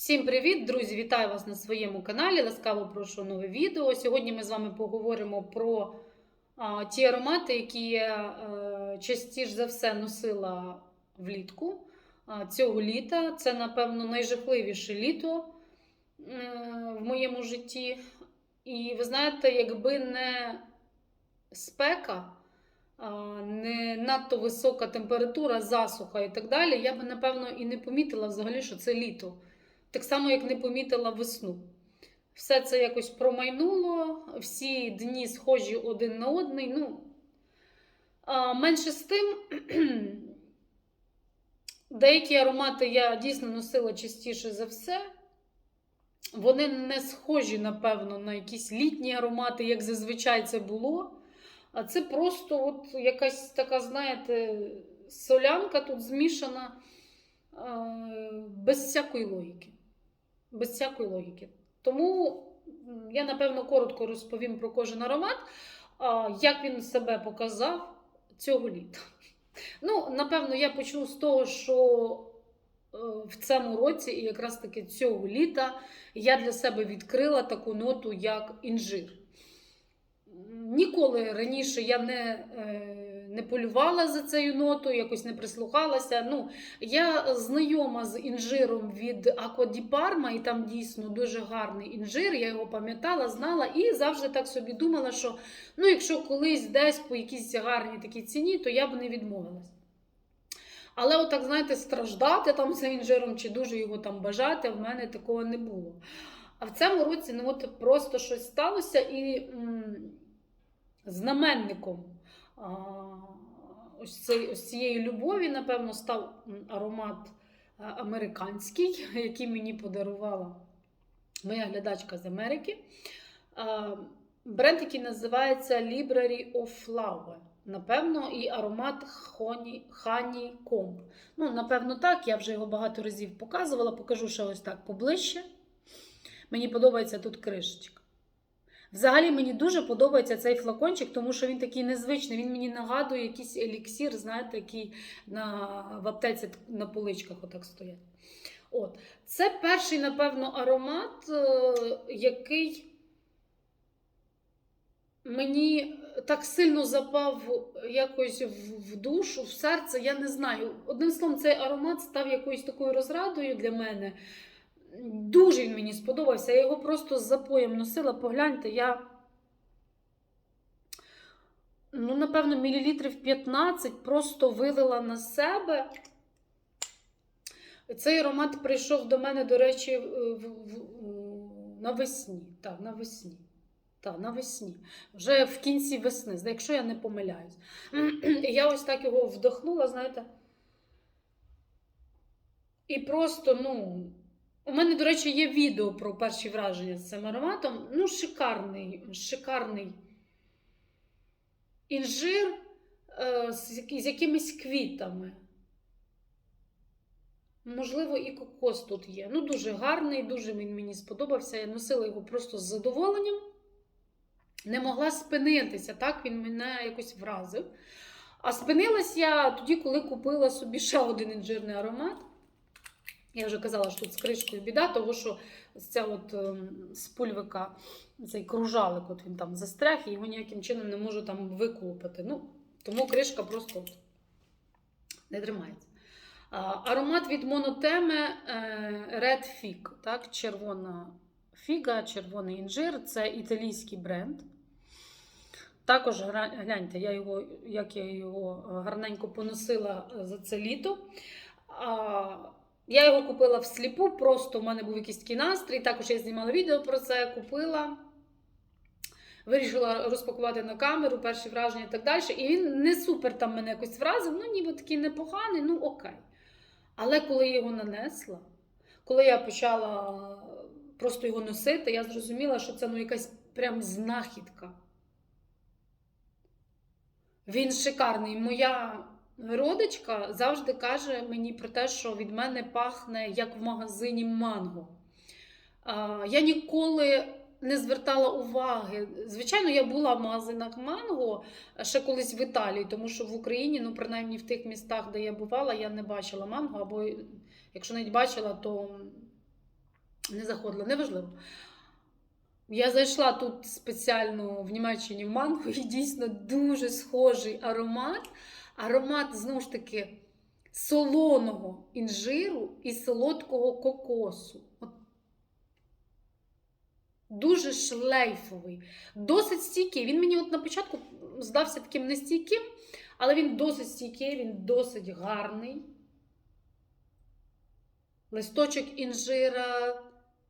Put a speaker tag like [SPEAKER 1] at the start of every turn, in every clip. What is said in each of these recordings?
[SPEAKER 1] Всім привіт, друзі! Вітаю вас на своєму каналі. Ласкаво прошу нове відео. Сьогодні ми з вами поговоримо про а, ті аромати, які я е, частіше за все носила влітку а, цього літа. Це, напевно, найжахливіше літо е, в моєму житті. І ви знаєте, якби не спека, не надто висока температура, засуха і так далі, я би, напевно, і не помітила взагалі, що це літо. Так само, як не помітила весну. Все це якось промайнуло, всі дні схожі один на одний. Ну, менше з тим, деякі аромати я дійсно носила частіше за все. Вони не схожі, напевно, на якісь літні аромати, як зазвичай це було. А це просто от якась така, знаєте, солянка тут змішана без всякої логіки. Без всякої логіки. Тому я, напевно, коротко розповім про кожен аромат, як він себе показав цього літа. Ну, напевно, я почну з того, що е, в цьому році, і якраз таки цього літа, я для себе відкрила таку ноту, як інжир. Ніколи раніше я не, е, не полювала за цією нотою, якось не прислухалася. Ну, я знайома з інжиром від di і там дійсно дуже гарний інжир. Я його пам'ятала, знала і завжди так собі думала, що ну, якщо колись десь по якійсь гарній такій ціні, то я б не відмовилась. Але, отак, знаєте, страждати там за інжиром чи дуже його там бажати, в мене такого не було. А в цьому році ну, от просто щось сталося і м, знаменником ось, цей, ось цієї любові, напевно, став аромат американський, який мені подарувала моя глядачка з Америки. Бренд, який називається Library of Flower. Напевно, і аромат Honey Comb. Ну, напевно, так. Я вже його багато разів показувала. Покажу ще ось так поближче. Мені подобається тут кришечка. Взагалі мені дуже подобається цей флакончик, тому що він такий незвичний. Він мені нагадує якийсь еліксір, знаєте, який на, в аптеці на поличках отак стоять. От. Це перший, напевно, аромат, е, який мені так сильно запав якось в, в душу, в серце. Я не знаю. Одним словом, цей аромат став якоюсь такою розрадою для мене. Дуже він мені сподобався. Я його просто з запоєм носила. Погляньте, я, ну, напевно, мілілітрів 15 просто вилила на себе. Цей аромат прийшов до мене, до речі, в, в, навесні. Так, навесні. Так, навесні. Вже в кінці весни, якщо я не помиляюсь. Я ось так його вдохнула, знаєте. І просто, ну. У мене, до речі, є відео про перші враження з цим ароматом. Ну, шикарний, шикарний інжир е, з, якимись квітами. Можливо, і кокос тут є. Ну, дуже гарний, дуже він мені сподобався. Я носила його просто з задоволенням. Не могла спинитися, так він мене якось вразив. А спинилась я тоді, коли купила собі ще один інжирний аромат. Я вже казала, що тут з кришкою біда, тому що ця от ем, з пульвика цей кружалик, от він там застряг, і його ніяким чином не можу там виклопати. Ну, тому кришка просто не тримається. Аромат від монотеми е, Red Fig, так, червона фіга, червоний інжир це італійський бренд. Також гляньте, я його, як я його гарненько поносила за це літо. Я його купила всліпу, просто в мене був якийсь такий настрій. Також я знімала відео про це, купила. Вирішила розпакувати на камеру, перші враження і так далі. І він не супер там мене якось вразив, ну ніби такий непоганий, ну окей. Але коли я його нанесла, коли я почала просто його носити, я зрозуміла, що це ну, якась прям знахідка. Він шикарний. Моя родичка завжди каже мені про те, що від мене пахне як в магазині манго. Я ніколи не звертала уваги. Звичайно, я була в магазинах манго ще колись в Італії, тому що в Україні, ну принаймні в тих містах, де я бувала, я не бачила манго, або якщо навіть бачила, то Не заходила, неважливо. Я зайшла тут спеціально в Німеччині в манго, і дійсно дуже схожий аромат. Аромат, знову ж таки, солоного інжиру і солодкого кокосу. Дуже шлейфовий, досить стійкий. Він мені от на початку здався таким нестійким, але він досить стійкий, він досить гарний. Листочок інжира,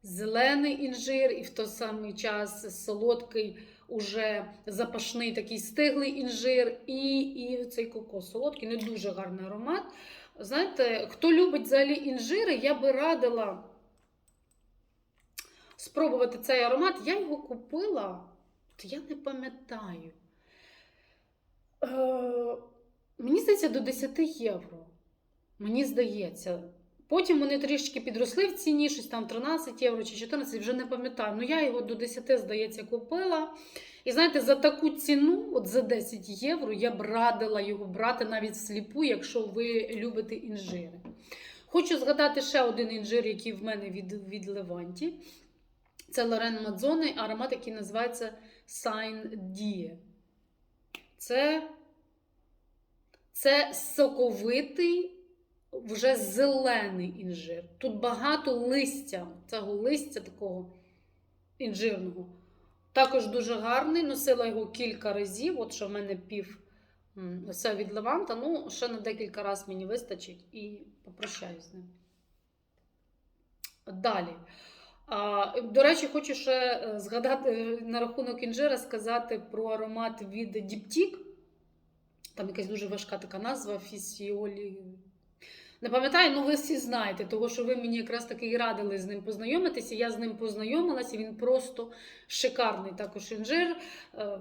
[SPEAKER 1] зелений інжир, і в той самий час солодкий, уже запашний такий стиглий інжир, і, і цей кокос солодкий, не дуже гарний аромат. Знаєте, хто любить взагалі інжири, я би радила спробувати цей аромат. Я його купила, от я не пам'ятаю. Е, мені здається, до 10 євро. Мені здається. Потім вони трішки підросли в ціні, щось там 13 євро чи 14, вже не пам'ятаю. Ну я його до 10, здається, купила. І знаєте, за таку ціну, от за 10 євро, я б радила його брати навіть всліпу, якщо ви любите інжири. Хочу згадати ще один інжир, який в мене від, від Леванті. Це Лорен Мадзони, аромат, який називається Sign Die. Це, це соковитий, вже зелений інжир. Тут багато листя, цього листя такого інжирного. Також дуже гарний. Носила його кілька разів. От що в мене пів все від Леванта. Ну, ще на декілька разів мені вистачить і попрощаюсь з ним. Далі. До речі, хочу ще е, згадати на рахунок інжира, сказати про аромат від Діптік. Там якась дуже важка така назва Фісіолі. Не пам'ятаю, ну ви всі знаєте, тому що ви мені якраз таки і радили з ним познайомитися. Я з ним познайомилася, він просто шикарний також інжир. Е,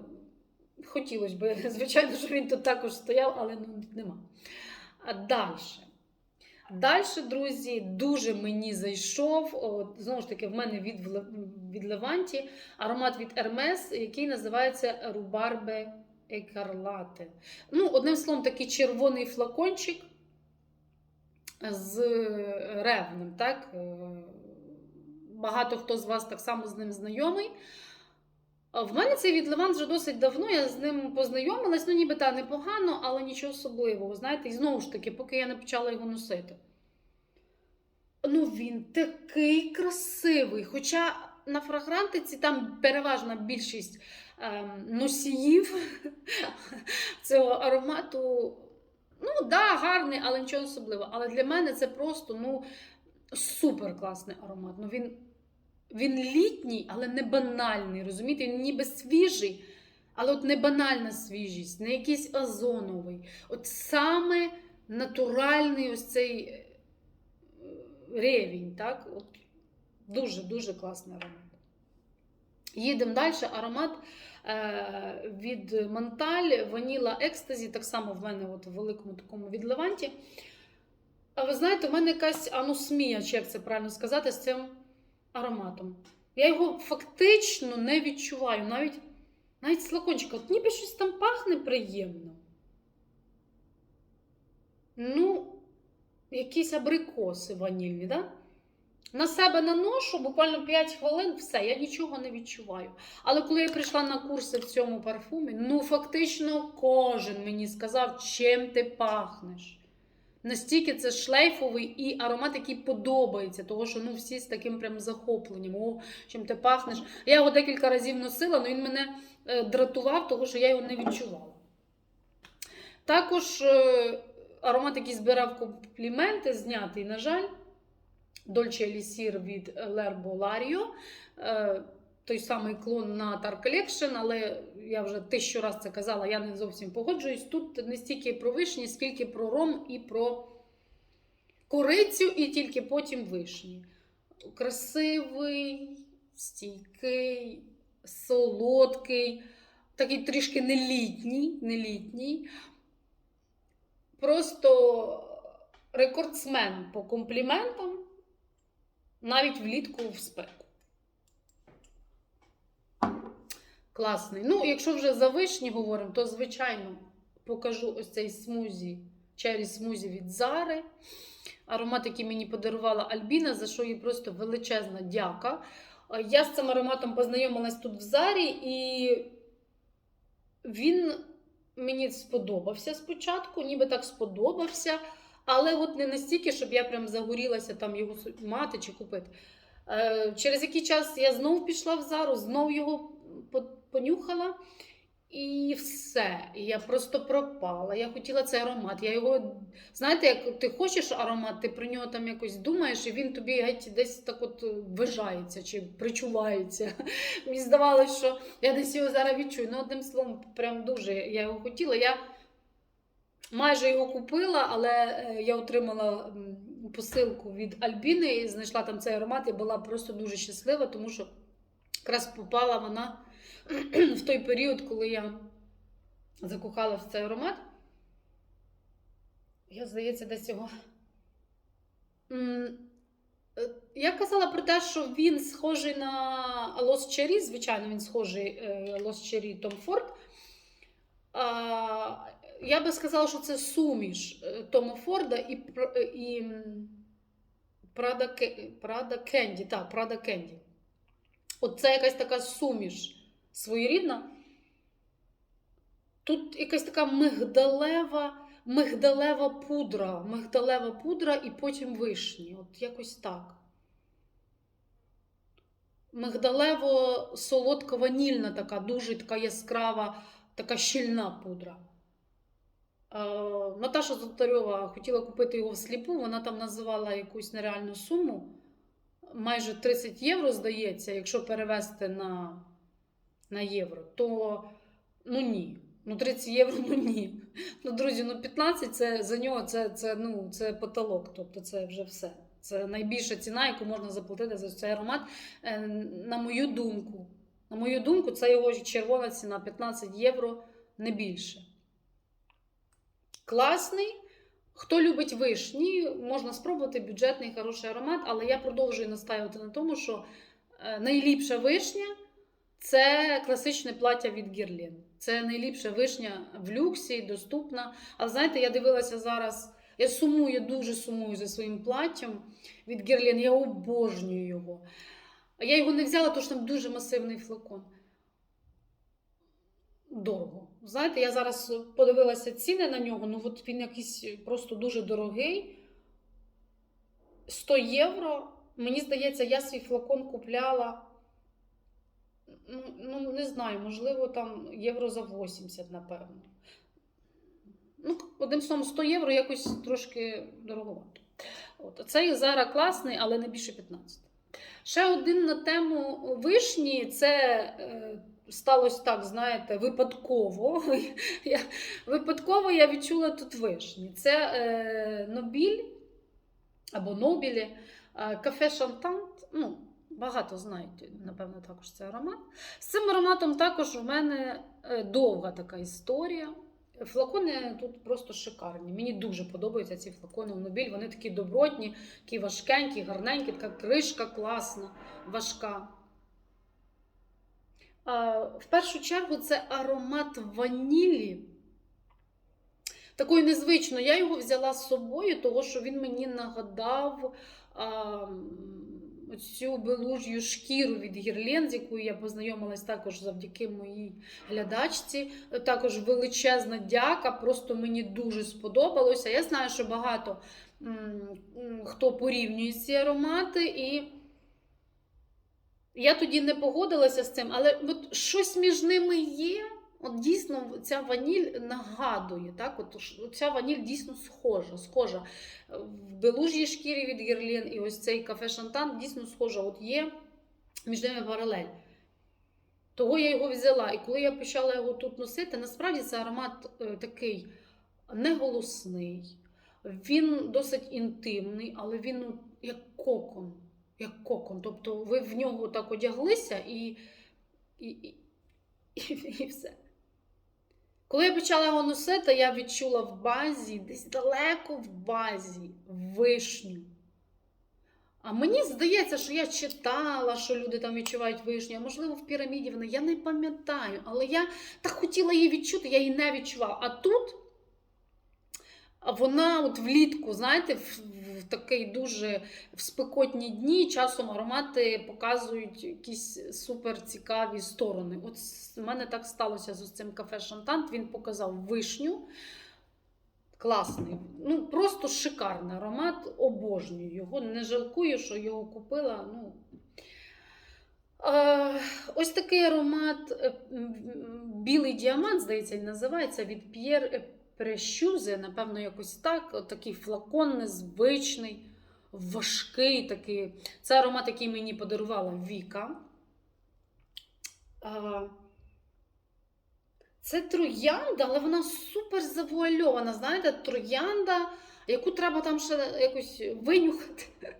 [SPEAKER 1] Хотілося б, звичайно, що він тут також стояв, але ну, нема. А далі. Далі, друзі, дуже мені зайшов. От, знову ж таки, в мене від, від Леванті аромат від Hermes, який називається Рубарбе Екарлате. Ну, одним словом, такий червоний флакончик з ревнем. Так? Е, Багато хто з вас так само з ним знайомий. В мене цей від Левант вже досить давно, я з ним познайомилась, ну ніби та непогано, але нічого особливого. Знаєте, і знову ж таки, поки я не почала його носити. Ну, він такий красивий. Хоча на фрагрантиці там переважна більшість ем, носіїв цього аромату. Ну, да, гарний, але нічого особливого. Але для мене це просто ну, супер класний аромат. Ну, він, він літній, але не банальний. Розумієте, він ніби свіжий, але от не банальна свіжість, не якийсь озоновий. От саме натуральний ось цей е, ревінь. Так? От, дуже-дуже класний аромат. Їдемо далі. Аромат е, від Монталь, Ваніла Екстазі, так само в мене от в великому такому відливанті. А ви знаєте, в мене якась анусмія, чи як це правильно сказати, з цим ароматом. Я його фактично не відчуваю. Навіть навіть з флакончика. От ніби щось там пахне приємно. Ну, якісь абрикоси ванільні, так? Да? На себе наношу буквально 5 хвилин, все, я нічого не відчуваю. Але коли я прийшла на курси в цьому парфумі, ну фактично кожен мені сказав, чим ти пахнеш. Настільки це шлейфовий і аромат, який подобається, тому що ну, всі з таким прям захопленням. О, чим ти пахнеш. Я його декілька разів носила, але він мене е, дратував, тому що я його не відчувала. Також е, аромат, який збирав компліменти, знятий, на жаль. Dolce Elixir від Lario. Е, Той самий клон на Tar Collection, але я вже тисячу разів це казала, я не зовсім погоджуюсь. Тут не стільки про вишні, скільки про ром і про корицю, і тільки потім вишні. Красивий, стійкий, солодкий, такий трішки нелітній, нелітній. Просто рекордсмен по компліментам навіть влітку в спеку. Класний. Ну, якщо вже за вишні говоримо, то, звичайно, покажу ось цей смузі, чері смузі від Зари. Аромат, який мені подарувала Альбіна, за що їй просто величезна дяка. Я з цим ароматом познайомилась тут в Зарі, і він мені сподобався спочатку, ніби так сподобався, але от не настільки, щоб я прям загорілася там його мати чи купити. Е, Через який час я знов пішла в Зару, знов його понюхала. І все. Я просто пропала. Я хотіла цей аромат. Я його, знаєте, як ти хочеш аромат, ти про нього там якось думаєш, і він тобі геть десь так от вижається чи причувається. Мені здавалося, що я десь його зараз відчую. Ну, одним словом, прям дуже я його хотіла. Я майже його купила, але е, я отримала посилку від Альбіни і знайшла там цей аромат. Я була просто дуже щаслива, тому що якраз попала вона в той період, коли я закохала в цей аромат. Я, здається, десь його. Е, Я казала про те, що він схожий на Lost Cherry, звичайно, він схожий Cherry Tom Ford. А, Я би сказала, що це суміш е, Тома Форда і, е, і м, Prada Ке- Prada Candy. Так, Prada Candy. От це якась така суміш своєрідна. Тут якась така мигдалева, мигдалева пудра, мигдалева пудра і потім вишні. От якось так. Мигдалево солодка ванільна така, дуже така яскрава, така щільна пудра. Е, Наташа Золотарьова хотіла купити його всліпу, вона там називала якусь нереальну суму. Майже 30 євро, здається, якщо перевести на, на євро, то ну ні. Ну, 30 євро, ну ні. Ну, друзі, ну 15 це за нього це, це, ну, це потолок, тобто це вже все. Це найбільша ціна, яку можна заплатити за цей аромат. Е, На мою думку, на мою думку, це його червона ціна 15 євро, не більше. Класний. Хто любить вишні, можна спробувати бюджетний хороший аромат, але я продовжую настаювати на тому, що е, найліпша вишня це класичне плаття від Гірлін. Це найліпша вишня в люксі, доступна. Але знаєте, я дивилася зараз. Я сумую, дуже сумую за своїм платтям від Гірлін. Я обожнюю його. Я його не взяла, тому що там дуже масивний флакон. Дорого. Знаєте, я зараз подивилася ціни на нього. Ну, от він якийсь просто дуже дорогий. 100 євро. Мені здається, я свій флакон купляла. Ну, ну, не знаю, можливо, там євро за 80, напевно. Ну, одним словом, 100 євро якось трошки дороговато. От. Цей зараз класний, але не більше 15. Ще один на тему вишні. Це е, сталося так, знаєте, випадково. Я, випадково я відчула тут вишні. Це е, Нобіль або Нобілі, е, кафе Шантант. Ну, багато знають, напевно, також цей аромат. З цим ароматом також в мене е, довга така історія. Флакони тут просто шикарні. Мені дуже подобаються ці флакони в Нобіль. Вони такі добротні, такі важкенькі, гарненькі, така кришка класна, важка. В першу чергу це аромат ванілі. Такої незвично. Я його взяла з собою, тому що він мені нагадав а, цю белуж'ю шкіру від Гірлен, з якою я познайомилась також завдяки моїй глядачці. Також величезна дяка, просто мені дуже сподобалося. Я знаю, що багато м, м, хто порівнює ці аромати, і я тоді не погодилася з цим, але от щось між ними є. От дійсно ця ваніль нагадує, так? От ця ваніль дійсно схожа. схожа. В белужій шкірі від Герлін і ось цей кафе Шантан дійсно схожа. От є між ними паралель. Того я його взяла. І коли я почала його тут носити, насправді це аромат е, такий неголосний, він досить інтимний, але він ну, як кокон. Як кокон. Тобто ви в нього так одяглися і, і, і, і, і все. Коли я почала його носити, я відчула в базі, десь далеко в базі, вишню. А мені здається, що я читала, що люди там відчувають вишню, а можливо, в піраміді вони, я не пам'ятаю, але я так хотіла її відчути, я її не відчувала. А тут вона от влітку, знаєте, в такий дуже в спекотні дні часом аромати показують якісь супер цікаві сторони. От в мене так сталося з цим кафе Шантант. Він показав вишню. Класний, ну просто шикарний аромат, обожнюю його. Не жалкую, що його купила. Ну, Е, ось такий аромат е, білий діамант, здається, називається від П'єр Прещузе, напевно, якось так. От такий флакон незвичний, важкий такий. Це аромат, який мені подарувала Віка. Це троянда, але вона супер завуальована. Знаєте, троянда, яку треба там ще якось винюхати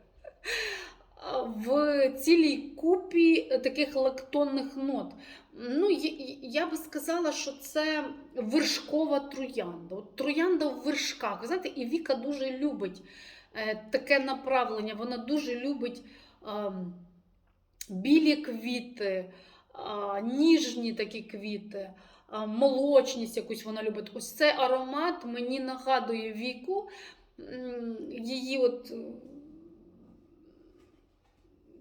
[SPEAKER 1] в цілій купі таких лактонних нот. Ну, я- би сказала, що це вершкова троянда. От троянда в вершках. Ви знаєте, і Віка дуже любить е, таке направлення. Вона дуже любить ем, білі квіти, ніжні такі квіти, молочність якусь вона любить. Ось цей аромат мені нагадує Віку. Її от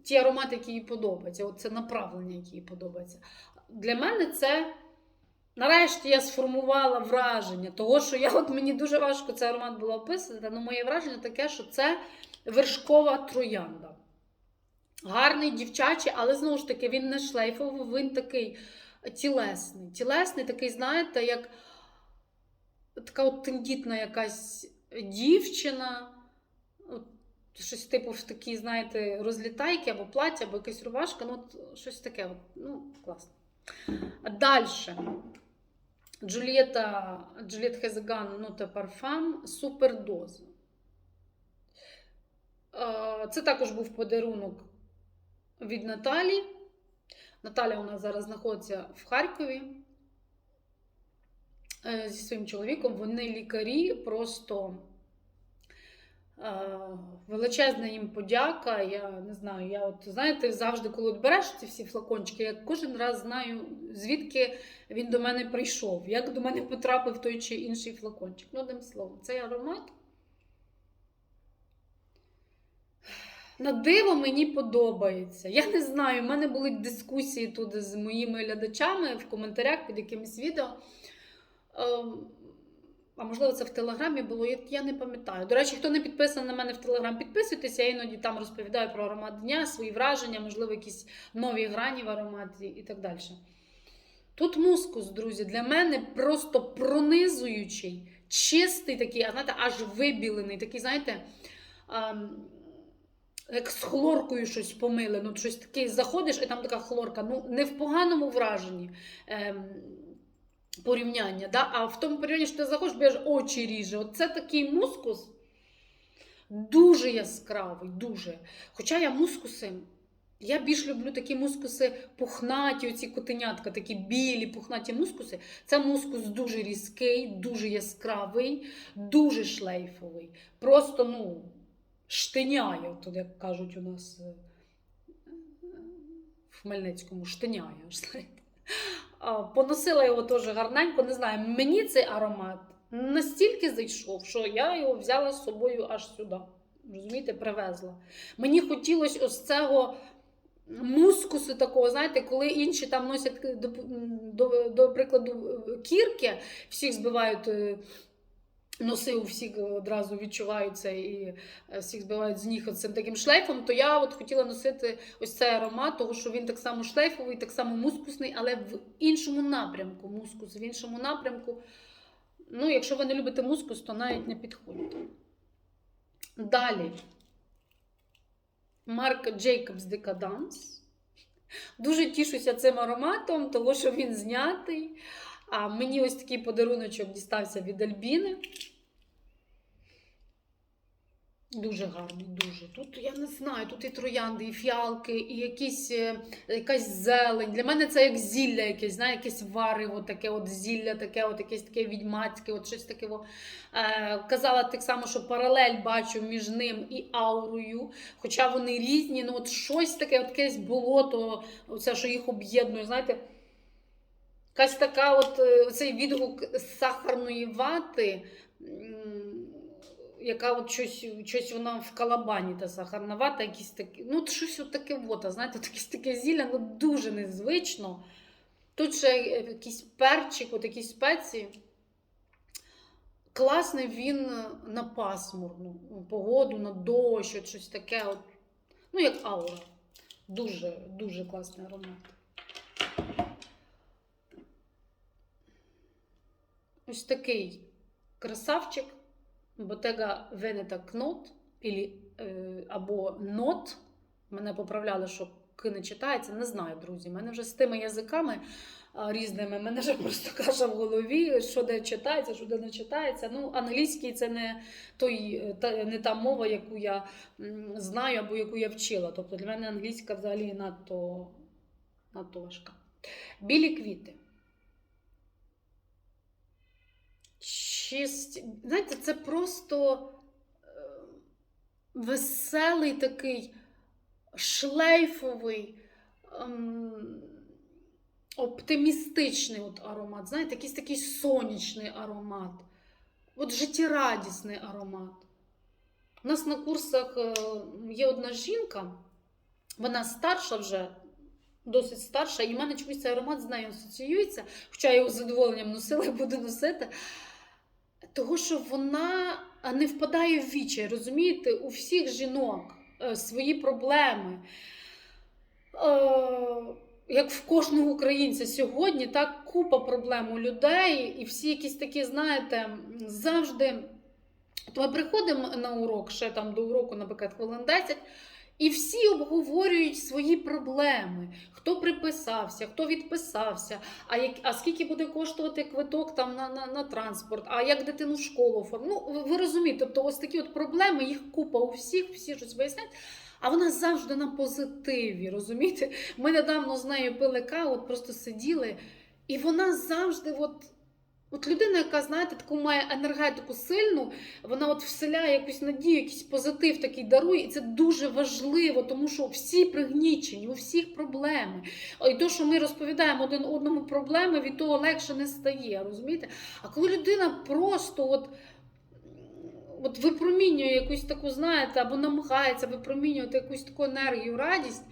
[SPEAKER 1] ті аромати, які їй подобаються, це направлення, які їй подобається. Для мене це. Нарешті я сформувала враження того, що я от мені дуже важко цей аромат було описати, але моє враження таке, що це вершкова троянда. Гарний, дівчачий, але знову ж таки, він не шлейфовий, він такий тілесний. Тілесний, такий, знаєте, як така от тендітна якась дівчина. Щось типу в такі, знаєте, розлітайки або плаття, або якась рубашка. Ну, щось таке. Ну, класно. Далі. Джульєта, Джульєт Хезеган, Нута Парфам, супердоза. Це також був подарунок від Наталі. Наталя у нас зараз знаходиться в Харкові е, зі своїм чоловіком. Вони лікарі, просто величезна їм подяка. Я не знаю, я от знаєте, завжди, коли от береш ці всі флакончики, я кожен раз знаю, звідки він до мене прийшов, як до мене потрапив той чи інший флакончик. Ну, одним словом, цей аромат. На диво мені подобається. Я не знаю, в мене були дискусії тут з моїми глядачами в коментарях під якимось відео. А можливо, це в Телеграмі було, я, не пам'ятаю. До речі, хто не підписаний на мене в Телеграм, підписуйтесь, я іноді там розповідаю про аромат дня, свої враження, можливо, якісь нові грані в ароматі і так далі. Тут мускус, друзі, для мене просто пронизуючий, чистий такий, а знаєте, аж вибілений, такий, знаєте, ем, як з хлоркою щось помили. Ну, щось таке заходиш, і там така хлорка. Ну, не в поганому враженні. Ем, порівняння, да? а в тому порівнянні, що ти заходиш, бо очі ріже. Оце такий мускус дуже яскравий, дуже. Хоча я мускуси, я більш люблю такі мускуси пухнаті, оці котенятка, такі білі пухнаті мускуси. Це мускус дуже різкий, дуже яскравий, дуже шлейфовий. Просто, ну, штиняє, от, як кажуть у нас е, в Хмельницькому, штиняє. Поносила його теж гарненько, не знаю. Мені цей аромат настільки зайшов, що я його взяла з собою аж сюди. Розумієте, привезла. Мені хотілося ось цього мускусу такого, знаєте, коли інші там носять, до, до, до прикладу, кірки, всіх збивають. Е, Носи у всіх одразу відчуваються і е, всіх збивають з ніг цим таким шлейфом, то я от хотіла носити ось цей аромат, того що він так само шлейфовий, так само мускусний, але в іншому напрямку. Мускус в іншому напрямку. Ну, якщо ви не любите мускус, то навіть не підходьте. Далі. Марк Джейкобс Decadence. Дуже тішуся цим ароматом, тому що він знятий. А мені ось такий подаруночок дістався від Альбіни. Дуже гарний, дуже. Тут я не знаю, тут і троянди, і фіалки, і якісь, е, якась зелень. Для мене це як зілля якесь, знає, якесь варево, таке от зілля, таке от якесь таке відьмацьке, от щось таке. Е, казала так само, що паралель бачу між ним і аурою. Хоча вони різні, ну от щось таке, от якесь болото, оце, що їх об'єднує, знаєте. Якась така от е, цей відгук сахарної вати. Яка от щось, щось вона в калабані та сахарна вата, якісь такі. Ну, щось от таке, от, знаєте, якесь таке зілля, ну дуже незвично. Тут ще е, якийсь перчик, от якісь спеції. Класний він на пасмурну погоду, на дощ, от щось таке. От, ну, як аура. Дуже, дуже класний аромат. Ось такий красавчик. Bottega Veneta Knot е, або Not. Мене поправляли, що К не читається. Не знаю, друзі. Мене вже з тими язиками а, різними, мене вже просто каша в голові, що де читається, що де не читається. Ну, англійський це не, той, е, не та мова, яку я знаю або яку я вчила. Тобто для мене англійська взагалі надто, надто важка. Білі квіти. Чисть... Знаєте, це просто е, веселий такий шлейфовий, ем, оптимістичний от аромат. Знаєте, якийсь такий сонячний аромат, от життєрадісний аромат. У нас на курсах е, є одна жінка, вона старша вже, досить старша, і в мене чомусь цей аромат з нею асоціюється, хоча я його з задоволенням носила і буду носити. Того, що вона не впадає в вічай, розумієте, у всіх жінок е, свої проблеми. Е, як в кожного українця сьогодні, так купа проблем у людей, і всі якісь такі, знаєте, завжди. То ми приходимо на урок, ще там до уроку, наприклад, хвилин 10, і всі обговорюють свої проблеми. Хто приписався, хто відписався, а як, а скільки буде коштувати квиток там на, на, на транспорт, а як дитину в школу оформити. Ну, ви, ви розумієте, тобто ось такі от проблеми, їх купа у всіх, всі щось виясняють. А вона завжди на позитиві, розумієте? Ми недавно з нею пили каву, от просто сиділи, і вона завжди, от, от людина, яка, знаєте, таку має енергетику сильну, вона от вселяє якусь надію, якийсь позитив такий дарує, і це дуже важливо, тому що всі пригнічені, у всіх проблеми. І то, що ми розповідаємо один одному проблеми, від того легше не стає, розумієте? А коли людина просто от. От випромінює якусь таку, знаєте, або намагається випромінювати якусь таку енергію, радість.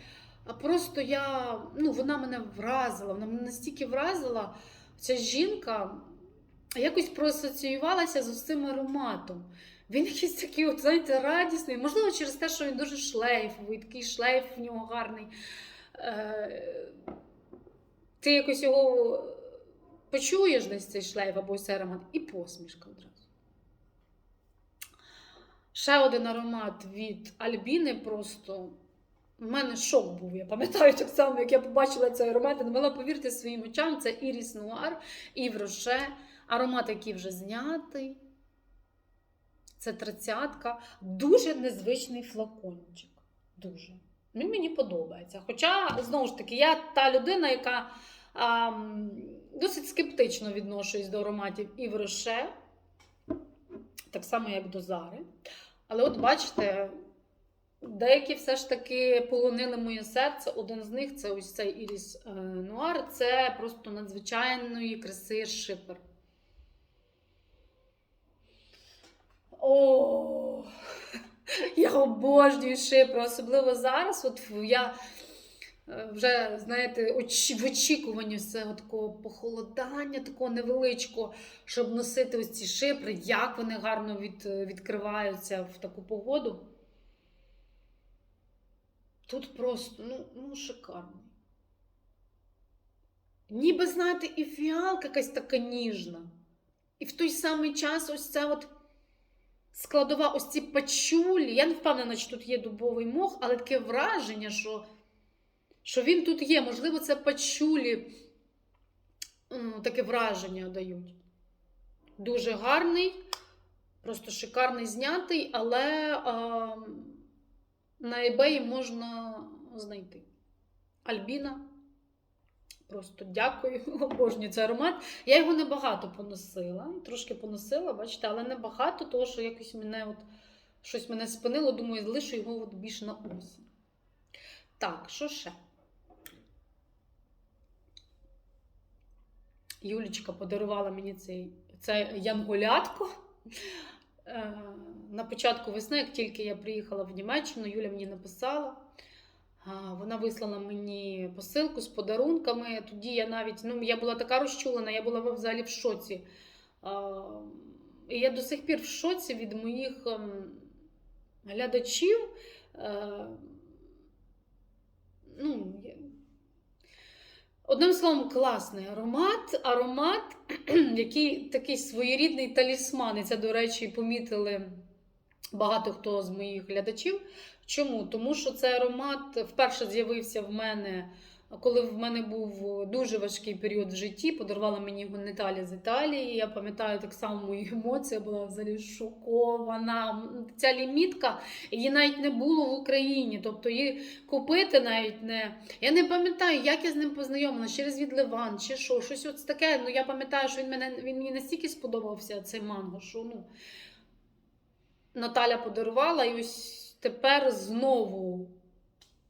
[SPEAKER 1] А просто я, ну, вона мене вразила, вона мене настільки вразила, ця жінка якось проасоціювалася з цим ароматом. Він якийсь такий, от, знаєте, радісний. Можливо, через те, що він дуже шлейфовий, такий шлейф в нього гарний. Е, Ти якось його почуєш десь цей шлейф або цей аромат, і посмішка одразу. Ще один аромат від Альбіни просто. У мене шок був. Я пам'ятаю так само, як я побачила цей аромат, не могла повірити своїм очам. Це Іріс Нуар і Роше. Аромат, який вже знятий. Це тридцятка. Дуже незвичний флакончик. Дуже. Він мені подобається. Хоча, знову ж таки, я та людина, яка а, досить скептично відношусь до ароматів і Роше, так само, як до Зари. Але от бачите, деякі все ж таки полонили моє серце. Один з них це ось цей Іріс е, Нуар. Це просто надзвичайної краси шипер. О, я обожнюю шипер, особливо зараз. От я е, вже, знаєте, в очікуванні цього такого похолодання, такого невеличкого, щоб носити ось ці шипри, як вони гарно від, відкриваються в таку погоду. Тут просто, ну, ну шикарно. Ніби, знаєте, і фіалка якась така ніжна. І в той самий час ось ця от складова, ось ці пачулі. Я не впевнена, чи тут є дубовий мох, але таке враження, що, що він тут є. Можливо, це пачулі таке враження дають. Дуже гарний, просто шикарний знятий, але а, на eBay можна знайти. Альбіна. Просто дякую, обожнюю цей аромат. Я його небагато поносила, трошки поносила, бачите, але небагато, тому що якось мене от, щось мене спинило, думаю, залишу його от більш на осінь. Так, що ще? Юлічка подарувала мені цей, це янголятко. е, на початку весни, як тільки я приїхала в Німеччину, Юля мені написала. Вона вислала мені посилку з подарунками. Тоді я навіть ну, я була така розчулена, я була взагалі в шоці. І я до сих пір в шоці від моїх ем, глядачів. Е, Ну, Одним словом, класний аромат. Аромат, який такий своєрідний талісман. І це, до речі, помітили багато хто з моїх глядачів. Чому? Тому що цей аромат вперше з'явився в мене, коли в мене був дуже важкий період в житті. Подарувала мені його Наталя з Італії. Я пам'ятаю так само мої емоції, була взагалі шокована. Ця лімітка її навіть не було в Україні. Тобто її купити навіть не. Я не пам'ятаю, як я з ним познайомилася, через відливан, чи що, щось ось таке. Ну я пам'ятаю, що він мене він мені настільки сподобався цей манго, що ну. Наталя подарувала, і ось тепер знову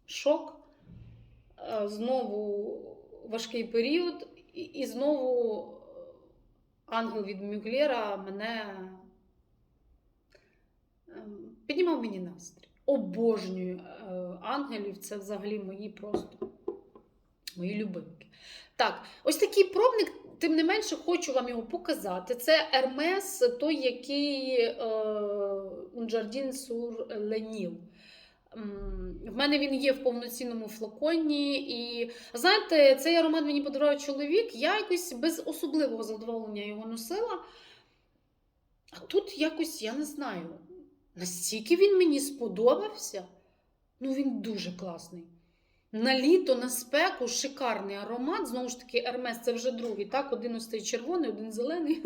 [SPEAKER 1] шок, е, знову важкий період, і, і знову ангел від Мюглєра мене ем, піднімав мені настрій. Обожнюю е, ангелів, це взагалі мої просто мої любимки. Так, ось такий пробник, тим не менше, хочу вам його показати. Це Ермес, той, який е, Jardin sur Lenil. В мене він є в повноцінному флаконі. І знаєте, цей аромат мені подарував чоловік. Я якось без особливого задоволення його носила. А тут якось, я не знаю, настільки він мені сподобався. Ну, він дуже класний. На літо, на спеку, шикарний аромат. Знову ж таки, Ермес це вже другий. Так, один ось цей червоний, один зелений.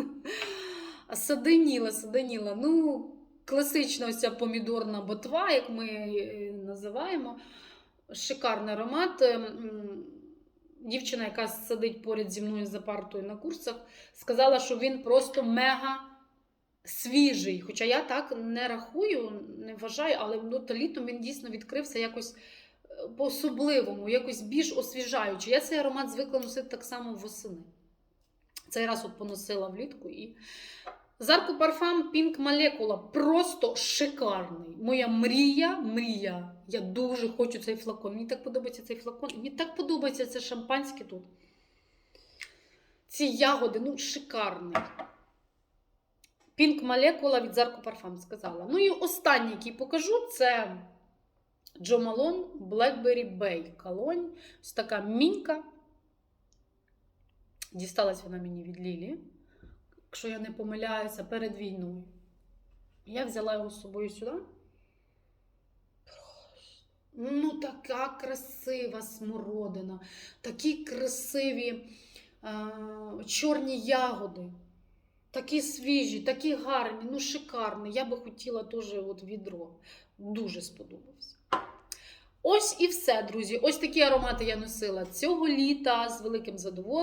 [SPEAKER 1] Саденіла, саденіла. Ну, класична ця помідорна ботва, як ми її називаємо. Шикарний аромат. Ем, Дівчина, яка сидить поряд зі мною за партою на курсах, сказала, що він просто мега свіжий. Хоча я так не рахую, не вважаю, але ну, то літом він дійсно відкрився якось е, по-особливому, якось більш освіжаючи. Я цей аромат звикла носити так само восени. Цей раз от поносила влітку і. Зарку парфам Pink Molecula просто шикарний. Моя мрія, мрія. Я дуже хочу цей флакон. Мені так подобається цей флакон. Мені так подобається це шампанське тут. Ці ягоди, ну, шикарний. Pink Molecula від Зарку Парфам сказала. Ну і останній, який покажу, це Джо Малон Blackberry Bay колонь. Ось така мінька. Дісталась вона мені від Лілі, якщо я не помиляюся, перед війною. Я взяла його з собою сюди. Ну, така красива смородина, такі красиві е, чорні ягоди. Такі свіжі, такі гарні, ну шикарні. Я би хотіла теж відро. Дуже сподобався. Ось і все, друзі. Ось такі аромати я носила цього літа з великим задоволенням.